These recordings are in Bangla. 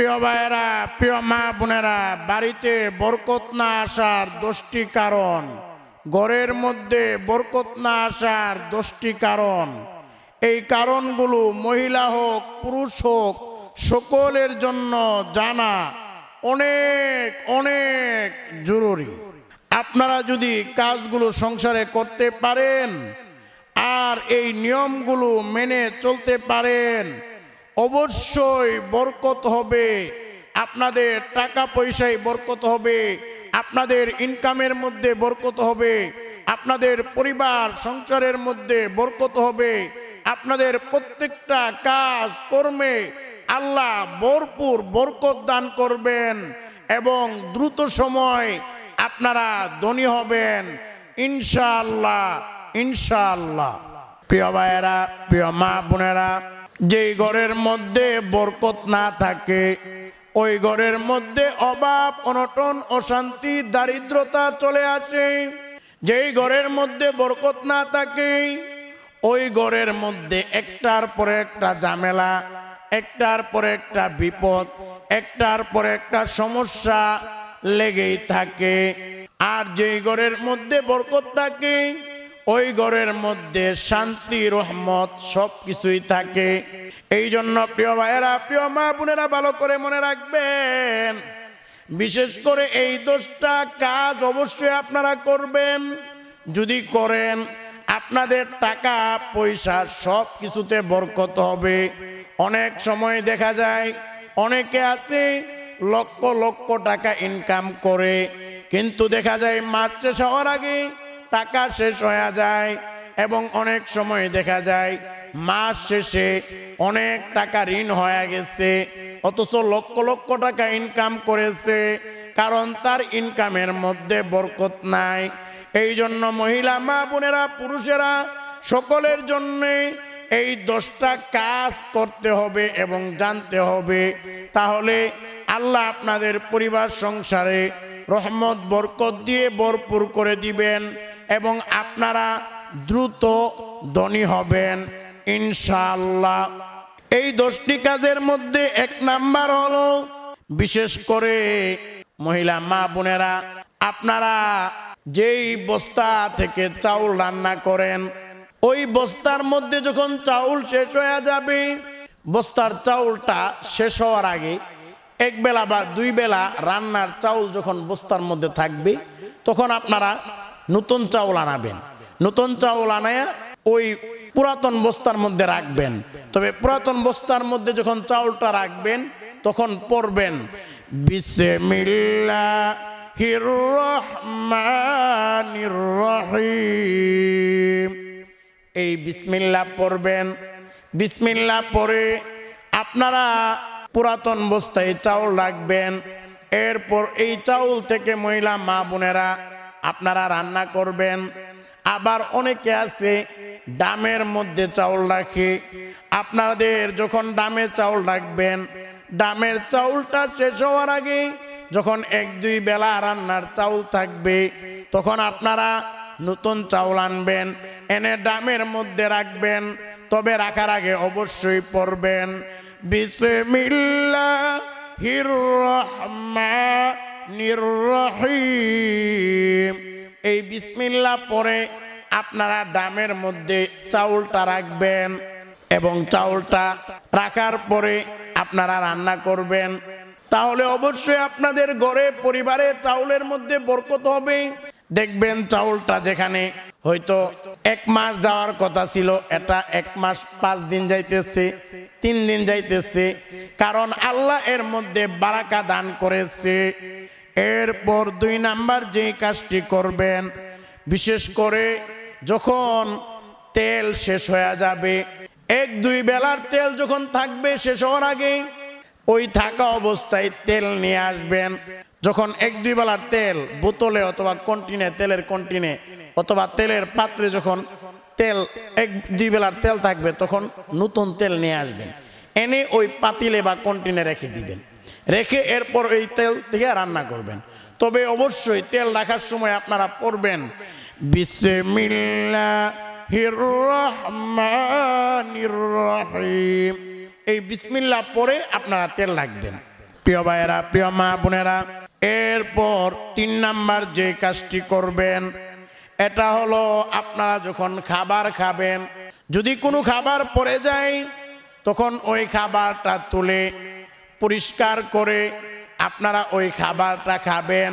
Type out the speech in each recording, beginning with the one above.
প্রিয় ভাইয়েরা, প্রিয় মা বোনেরা, বাড়িতে বরকত না আসার দশটি কারণ, ঘরের মধ্যে বরকত না আসার দশটি কারণ। এই কারণগুলো মহিলা হোক, পুরুষ হোক, সকলের জন্য জানা অনেক অনেক জরুরি। আপনারা যদি কাজগুলো সংসারে করতে পারেন, আর এই নিয়মগুলো মেনে চলতে পারেন অবশ্যই বরকত হবে। আপনাদের টাকা পয়সায় বরকত হবে। আপনাদের ইনকামের মধ্যে বরকত হবে। আপনাদের পরিবার সংসারের মধ্যে বরকত হবে। আপনাদের প্রত্যেকটা কাজ, কর্মে আল্লাহ ভরপুর বরকত দান করবেন এবং দ্রুত সময় আপনারা ধনী হবেন। ইনশাআল্লাহ ইনশাআল্লাহ। প্রিয় ভাইয়েরা, প্রিয় মা বোনেরা যেই ঘরের মধ্যে বরকত না থাকে, ওই ঘরের মধ্যে অভাব, অনটন, অশান্তি, দারিদ্রতা চলে আসে। যেই ঘরের মধ্যে বরকত না থাকে, ওই ঘরের মধ্যে একটার পরে একটা ঝামেলা, একটার পরে একটা বিপদ, একটার পরে একটা সমস্যা লেগেই থাকে। আর যেই ঘরের মধ্যে বরকত থাকে ওই ঘরের মধ্যে শান্তি, রহমত সব কিছুই থাকে। এই জন্য প্রিয় ভাইয়েরা, প্রিয় মা বোনেরা, ভালো করে মনে রাখবেন। বিশেষ করে এই দোষটা কাজ অবশ্যই আপনারা করবেন। যদি করেন, আপনাদের টাকা, পয়সা সব কিছুতে বরকত হবে। অনেক সময় দেখা যায়, অনেকে আছে, লক্ষ লক্ষ টাকা ইনকাম করে। কিন্তু দেখা যায়, মাস শেষ হওয়ার আগে টাকা শেষ হয়ে যায় এবং অনেক সময় দেখা যায় মাস শেষে অনেক টাকা ঋণ হয়ে গেছে, অথচ লক্ষ লক্ষ টাকা ইনকাম করেছে, কারণ তার ইনকামের মধ্যে বরকত নাই। এই জন্য মহিলা, মা বোনেরা, পুরুষেরা, সকলের জন্যে এই দশটা কাজ করতে হবে এবং জানতে হবে। তাহলে আল্লাহ আপনাদের পরিবার সংসারে রহমত, বরকত দিয়ে ভরপুর করে দিবেন। এবং আপনারা দ্রুত ধনী হবেন, ইনশাআল্লাহ। এই দশটি কাজের মধ্যে এক নাম্বার হলো, বিশেষ করে মহিলা মা বোনেরা, আপনারা যেই বস্তা থেকে চাউল রান্না করেন, ওই বস্তার মধ্যে যখন চাউল শেষ হয়ে যাবে, বস্তার চাউলটা শেষ হওয়ার আগে এক বেলা বা দুই বেলা রান্নার চাউল যখন বস্তার মধ্যে থাকবে, তখন আপনারা নতুন চাউল আনাবেন। নতুন চাউল আনায়া ওই পুরাতন বস্তার মধ্যে রাখবেন। তবে পুরাতন বস্তার মধ্যে যখন চাউলটা রাখবেন, তখন পড়বেন রহিম। এই বিসমিল্লা পড়বেন বিসমিল্লা পরে আপনারা পুরাতন বস্তায় চাউল রাখবেন। এরপর এই চাউল থেকে মহিলা মা বোনেরা আপনারা রান্না করবেন। আবার অনেকে আছে, ডামের মধ্যে চাউল রাখে। আপনাদের যখন ডামে চাউল রাখবেন, ডামের চাউলটা শেষ হওয়ার আগে যখন এক, দুই বেলা রান্নার চাউল থাকবে, তখন আপনারা নতুন চাউল আনবেন, এনে ডামের মধ্যে রাখবেন, তবে রাখার আগে অবশ্যই পড়বেন বিসমিল্লাহির রহমানির রহিম। এই বিসমিল্লাহ পরে আপনারা ডামের মধ্যে চাউলটা রাখবেন এবং চাউলটা রাখার পরে আপনারা রান্না করবেন। তাহলে অবশ্যই আপনাদের ঘরে, পরিবারে চাউলের মধ্যে বরকত হবে। দেখবেন চাউলটা যেখানে হয়তো এক মাস যাওয়ার কথা ছিল, এটা এক মাস পাঁচ দিন যাইতেছে, তিন দিন যাইতেছে। কারণ আল্লাহ এর মধ্যে বারাকা দান করেছে। এরপর দুই নাম্বার যে কাজটি করবেন, বিশেষ করে যখন তেল শেষ হয়ে যাবে, এক দুই বেলার তেল যখন থাকবে শেষ হওয়ার আগে, ওই থাকা অবস্থায় তেল নিয়ে আসবেন। যখন এক দুই বেলার তেল বোতলে অথবা কন্টিনে, তেলের কন্টিনে অথবা তেলের পাত্রে যখন তেল এক দুই বেলার তেল থাকবে, তখন নতুন তেল নিয়ে আসবেন। এনে ওই পাতিলে বা কন্টিনে রেখে দিবেন। রেখে এরপর এই তেল থেকে রান্না করবেন। তবে অবশ্যই তেল রাখার সময় আপনারা পড়বেন এই বিসমিল্লাহ পরে আপনারা তেল রাখবেন। প্রিয় ভাইয়েরা, প্রিয় মা বোনেরা, এরপর তিন নাম্বার যে কাজটি করবেন, এটা হলো আপনারা যখন খাবার খাবেন, যদি কোনো খাবার পড়ে যায়, তখন ওই খাবারটা তুলে পরিষ্কার করে আপনারা ওই খাবারটা খাবেন,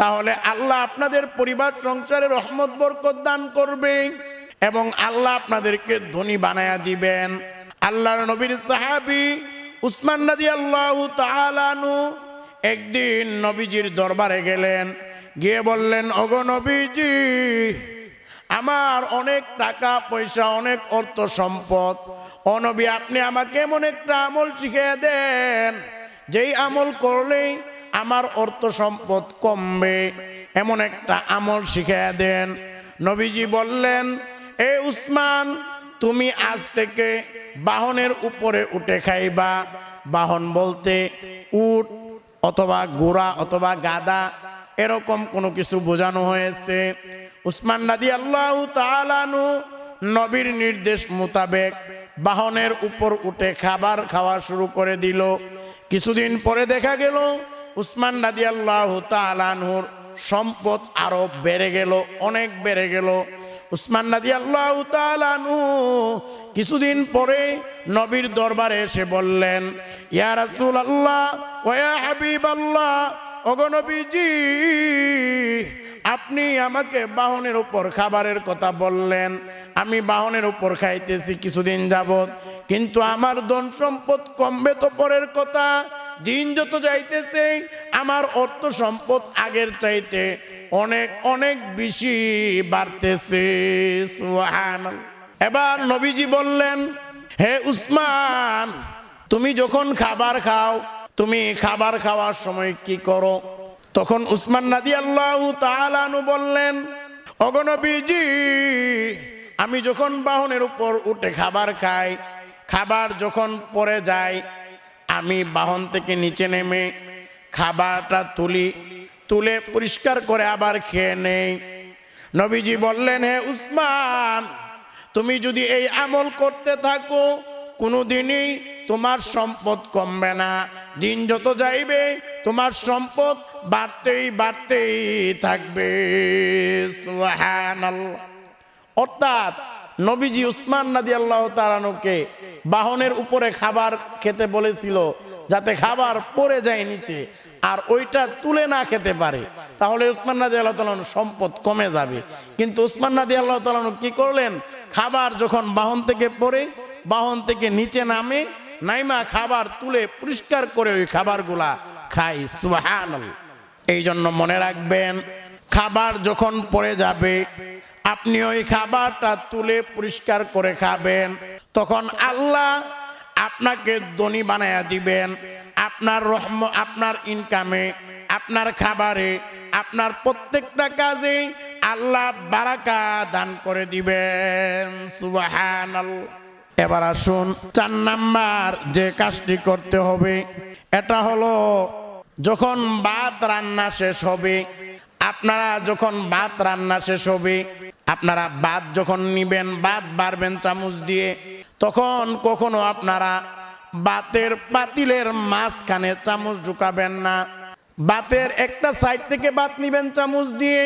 তাহলে আল্লাহ আপনাদের পরিবার, সংসারে রহমত, বরকত দান করবে এবং আল্লাহ আপনাদেরকে ধনী বানায়া দিবেন। আল্লাহর নবীর সাহাবি উসমান নদী আল্লাহ তালানু একদিন নবীজির দরবারে গেলেন, গিয়ে বললেন অগ নবীজি, আমার অনেক টাকা পয়সা অনেক অর্থ সম্পদ অনবী আপনি আমাকে এমন একটা আমল শিখিয়ে দেন। যেই আমল করলেই আমার অর্থ সম্পদ কমবে। এমন একটা আমল শিখিয়ে দেন। নবীজি বললেন, এ উসমান, তুমি আজ থেকে বাহনের উপরে উঠে খাইবা। বাহন বলতে উট অথবা ঘোড়া অথবা গাদা, এরকম কোনো কিছু বোঝানো হয়েছে। উসমান নাদি আল্লাহ তালানু নবীর নির্দেশ মোতাবেক বাহনের উপর উঠে খাবার খাওয়া শুরু করে দিল। কিছুদিন পরে দেখা গেল, উসমান নাদি আল্লাহ তালানহুর সম্পদ আরও বেড়ে গেল, অনেক বেড়ে গেল। উসমান নাদি আল্লাহ তালানহু কিছুদিন পরে নবীর দরবারে এসে বললেন, ইয়া আল্লাহ ওয়া হাবিব আল্লাহ অগনবীজি আপনি আমাকে বাহনের উপর খাবারের কথা বললেন। আমি বাহনের উপর খাইতেছি, কিছুদিন যাবত কিন্তু আমার ধন সম্পদ কমবে তো পরের কথা। দিন যত যাইতেছে, আমার অর্থ সম্পদ আগের চাইতে অনেক অনেক বেশি বাড়তেছে। এবার নবীজি বললেন, হে উসমান, তুমি যখন খাবার খাও, তুমি খাবার খাওয়ার সময় কি করো? তখন উসমান নাদি আল্লাহ তালানু বললেন অগনবীজি আমি যখন বাহনের উপর উঠে খাবার খাই, খাবার যখন পরে যায়, আমি বাহন থেকে নিচে নেমে খাবারটা তুলি, তুলে পরিষ্কার করে আবার খেয়ে নেই। নবীজি বললেন, হে উসমান, তুমি যদি এই আমল করতে থাকো, কোনোদিনই তোমার সম্পদ কমবে না। দিন যত যাইবে, তোমার সম্পদ বাড়তেই বাড়তেই থাকবে। সুবহানাল্লাহ। অর্থাৎ নবীজি উসমান নাদি আল্লাহ তালানুকে বাহনের উপরে খাবার খেতে বলেছিল যাতে খাবার পড়ে যায় নিচে আর ওইটা তুলে না খেতে পারে, তাহলে উসমান নাদি আল্লাহ তালানু সম্পদ কমে যাবে। কিন্তু উসমান নাদি আল্লাহ তালানু কি করলেন? খাবার যখন বাহন থেকে পড়ে, বাহন থেকে নিচে নামে, নাইমা খাবার তুলে পরিষ্কার করে ওই খাবারগুলা খাই সুহান এই জন্য মনে রাখবেন, খাবার যখন পড়ে যাবে আপনি ওই খাবারটা তুলে পরিষ্কার করে খাবেন। তখন আল্লাহ আপনাকে ধনী বানায়া দিবেন। আপনার রহম, আপনার ইনকামে আপনার খাবারে, আপনার প্রত্যেকটা কাজে আল্লাহ বারাকা দান করে দিবেন। সুবহানাল্লাহ এবার আসুন, চার নাম্বার যে কাজটি করতে হবে, এটা হলো যখন ভাত রান্না শেষ হবে, আপনারা যখন ভাত রান্না শেষ হবে আপনারা ভাত যখন নিবেন ভাত বাড়বেন চামচ দিয়ে, তখন কখনো আপনারা বাতের পাতিলের মাঝখানে চামচ ঢুকাবেন না। বাতের একটা সাইড থেকে বাত নিবেন চামচ দিয়ে,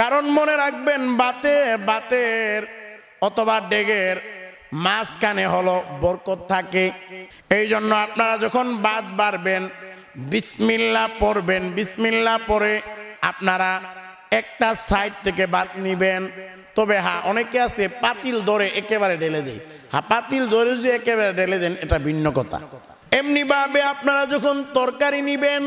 কারণ মনে রাখবেন বাতে, বাতের অথবা ডেগের মাঝখানে হলো বরকত থাকে। এই জন্য আপনারা যখন বাদ বাড়বেন বিসমিল্লা পড়বেন বিসমিল্লা পরে আপনারা একটা সাইড থেকে বাদ নিবেন। তবে হ্যাঁ অনেকে আছে পাতিল ধরে একেবারে ঢেলে দেয়। হ্যাঁ পাতিল ধরে যদি একেবারে ঢেলে দেন, এটা ভিন্ন কথা। এমনি ভাবে আপনারা যখন তরকারি নিবেন,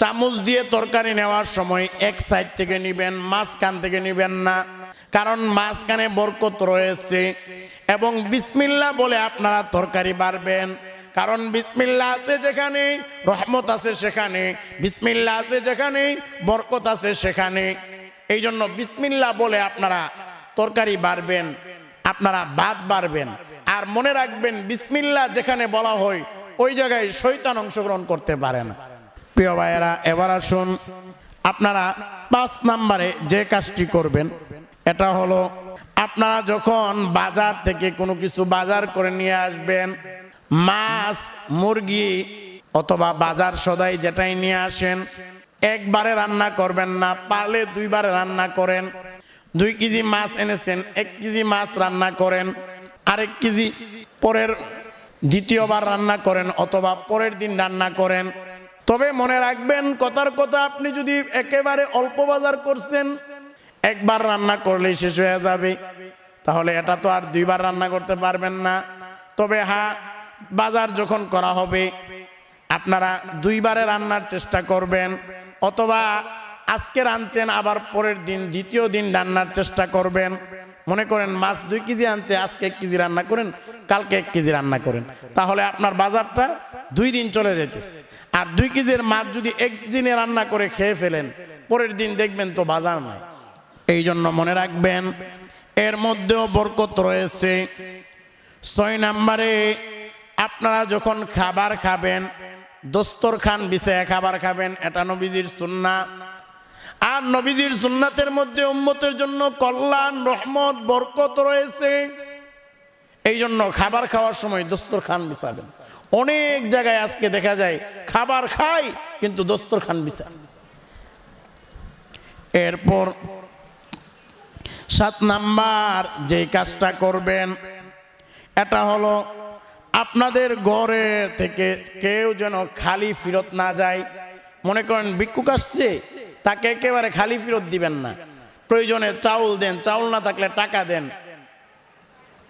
চামচ দিয়ে তরকারি নেওয়ার সময় এক সাইড থেকে নিবেন, মাঝখান থেকে নিবেন না, কারণ মাঝখানে বরকত রয়েছে এবং বিসমিল্লা বলে আপনারা তরকারি বাড়বেন। কারণ বিসমিল্লা আছে যেখানে, রহমত আছে সেখানে বিসমিল্লা আছে যেখানে, বরকত আছে সেখানে। এই জন্য বিসমিল্লা বলে আপনারা তরকারি বাড়বেন, আপনারা ভাত বাড়বেন। আর মনে রাখবেন বিসমিল্লা যেখানে বলা হয়, ওই জায়গায় শৈতান অংশগ্রহণ করতে পারে না। প্রিয় ভাইয়েরা, এবার আসুন, আপনারা পাঁচ নাম্বারে যে কাজটি করবেন, এটা হলো আপনারা যখন বাজার থেকে কোনো কিছু বাজার করে নিয়ে আসবেন, মাছ, মুরগি অথবা বাজার সদাই যেটাই নিয়ে আসেন, একবারে রান্না করবেন না, পারলে দুইবারে রান্না করেন। দুই কেজি মাছ এনেছেন, এক কেজি মাছ রান্না করেন, আরেক কেজি পরের দ্বিতীয়বার রান্না করেন অথবা পরের দিন রান্না করেন। তবে মনে রাখবেন, কথার কথা আপনি যদি একেবারে অল্প বাজার করছেন, একবার রান্না করলেই শেষ হয়ে যাবে। তাহলে এটা তো আর দুইবার রান্না করতে পারবেন না। তবে হ্যাঁ বাজার যখন করা হবে, আপনারা দুইবারে রান্নার চেষ্টা করবেন, অথবা আজকে রাঁধছেন, আবার পরের দিন, দ্বিতীয় দিন রান্নার চেষ্টা করবেন। মনে করেন মাছ দুই কেজি আনছে, আজকে এক কেজি রান্না করেন, কালকে এক কেজি রান্না করেন। তাহলে আপনার বাজারটা দুই দিন চলে যেতেছে। আর দুই কেজির মাছ যদি এক দিনে রান্না করে খেয়ে ফেলেন, পরের দিন দেখবেন তো বাজার নাই। এই জন্য মনে রাখবেন এর মধ্যেও বরকত রয়েছে। ছয় নাম্বারে, আপনারা যখন খাবার খাবেন দোস্তর খান বিছায়া খাবার খাবেন, এটা নবীজির সুন্না আর নবীজির সুন্নাতের মধ্যে উম্মতের জন্য কল্যাণ, রহমত, বরকত রয়েছে। এই জন্য খাবার খাওয়ার সময় দোস্তর খান বিছাবেন। অনেক জায়গায় আজকে দেখা যায়, খাবার খাই, কিন্তু দোস্তর খান বিছান এরপর সাত নাম্বার যে কাজটা করবেন, এটা হলো আপনাদের ঘরে থেকে কেউ যেন খালি ফেরত না যায়। মনে করেন ভিক্ষুক আসছে, তাকে একেবারে খালি ফেরত দিবেন না। প্রয়োজনে চাউল দেন, চাউল না থাকলে টাকা দেন।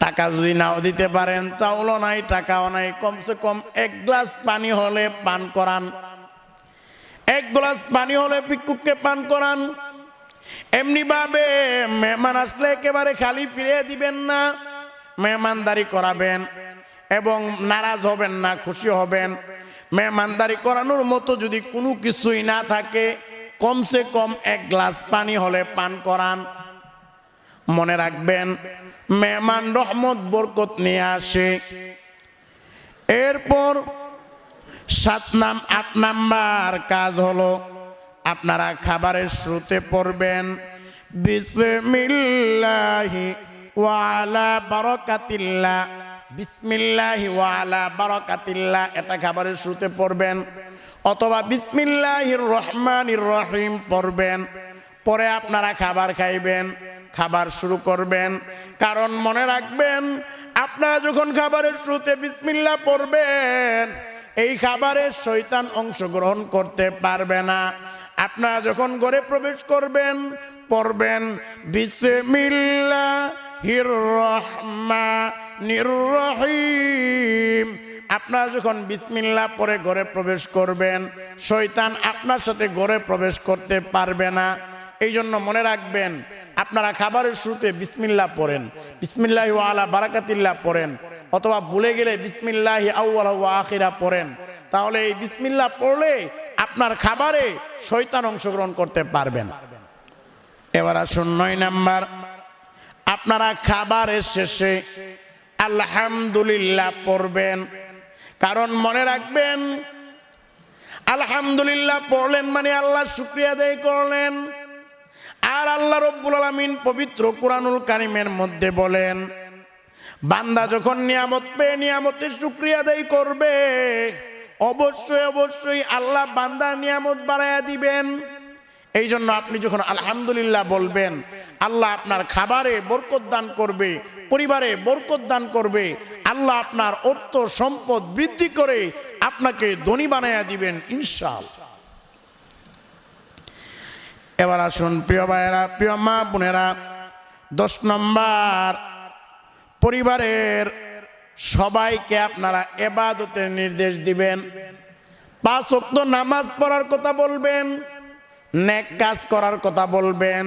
টাকা যদি নাও দিতে পারেন, চাউলও নাই, টাকাও নাই, কমসে কম এক গ্লাস পানি হলে পান করান। এক গ্লাস পানি হলে ভিক্ষুককে পান করান। এমনি ভাবে মেহমান আসলে একেবারে খালি ফিরিয়ে দিবেন না, মেহমানদারি করাবেন এবং নারাজ হবেন না, খুশি হবেন। মেহমানদারি করানোর মতো যদি কোনো কিছুই না থাকে, কমসে কম এক গ্লাস পানি হলে পান করান। মনে রাখবেন, মেহমান রহমত, বরকত নিয়ে আসে। এরপর সাত নাম, আট নাম্বার কাজ হলো আপনারা খাবারের শ্রুতে পড়বেন। বিসমিল্লাহি ওয়ালা বারাকাতিল্লাহ। বিসমিল্লাহি ওয়ালা বারাকাতিল্লাহ, এটা খাবারের শ্রুতে পড়বেন। অথবা বিসমিল্লাহির রহমানির রহিম পড়বেন। পরে আপনারা খাবার খাইবেন, খাবার শুরু করবেন। কারণ মনে রাখবেন, আপনারা যখন খাবারের শুরুতে বিসমিল্লা পড়বেন, এই খাবারে শৈতান অংশগ্রহণ করতে পারবে না। আপনারা যখন ঘরে প্রবেশ করবেন, পড়বেন, বিসমিল্লাহির রহমানির রহিম। আপনারা যখন বিসমিল্লা পরে ঘরে প্রবেশ করবেন, শয়তান আপনার সাথে ঘরে প্রবেশ করতে পারবে না। এই জন্য মনে রাখবেন, আপনারা খাবারের শুরুতে বিসমিল্লা পড়েন, বিসমিল্লাহি আলা বারাকাতিল্লাহ পড়েন, অথবা ভুলে গেলে বিসমিল্লাহি আউ্লা আখিরা পড়েন। তাহলে এই বিসমিল্লা পড়লে আপনার খাবারে শৈতান অংশগ্রহণ করতে পারবে না। এবার আসুন নয় নাম্বার। আপনারা খাবারের শেষে আলহামদুলিল্লাহ পড়বেন। কারণ মনে রাখবেন, আলহামদুলিল্লাহ পড়লেন মানে আল্লাহ শুক্রিয়া দেয় করলেন। আর আল্লাহ রব্বুল আলমিন পবিত্র কোরআনুল কারিমের মধ্যে বলেন, বান্দা যখন নিয়ামত পেয়ে নিয়ামতের শুক্রিয়া দেয় করবে অবশ্যই অবশ্যই আল্লাহ বান্দার নিয়ামত বাড়াইয়া দিবেন। এই জন্য আপনি যখন আলহামদুলিল্লাহ বলবেন, আল্লাহ আপনার খাবারে বরকত দান করবে, পরিবারে বরকত দান করবে, আল্লাহ আপনার অর্থ সম্পদ বৃদ্ধি করে আপনাকে ধনী বানাইয়া দিবেন ইনশাল এবার আসুন প্রিয় ভাইয়েরা, প্রিয় মা বোনেরা, দশ নম্বর, পরিবারের সবাইকে আপনারা এবাদতের নির্দেশ দিবেন। পাঁচ অক্ত নামাজ পড়ার কথা বলবেন, নেক কাজ করার কথা বলবেন।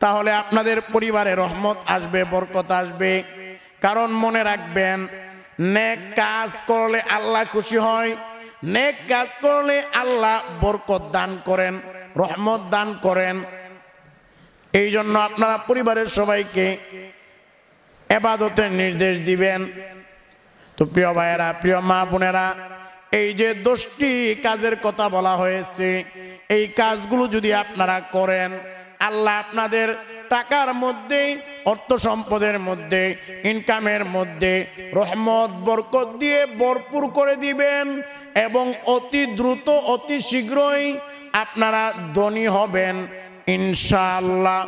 তাহলে আপনাদের পরিবারে রহমত আসবে, বরকত আসবে। কারণ মনে রাখবেন, নেক কাজ করলে আল্লাহ খুশি হয়, নেক কাজ করলে আল্লাহ বরকত দান করেন, রহমত দান করেন। এই জন্য আপনারা পরিবারের সবাইকে এবাদতের নির্দেশ দিবেন। তো প্রিয় ভাইয়েরা, প্রিয় মা বোনেরা, এই যে দশটি কাজের কথা বলা হয়েছে, এই কাজগুলো যদি আপনারা করেন, আল্লাহ আপনাদের টাকার মধ্যে, অর্থ সম্পদের মধ্যে ইনকামের মধ্যে রহমত, বরকত দিয়ে ভরপুর করে দিবেন এবং অতি দ্রুত, অতি শীঘ্রই আপনারা ধনী হবেন, ইনশাআল্লাহ।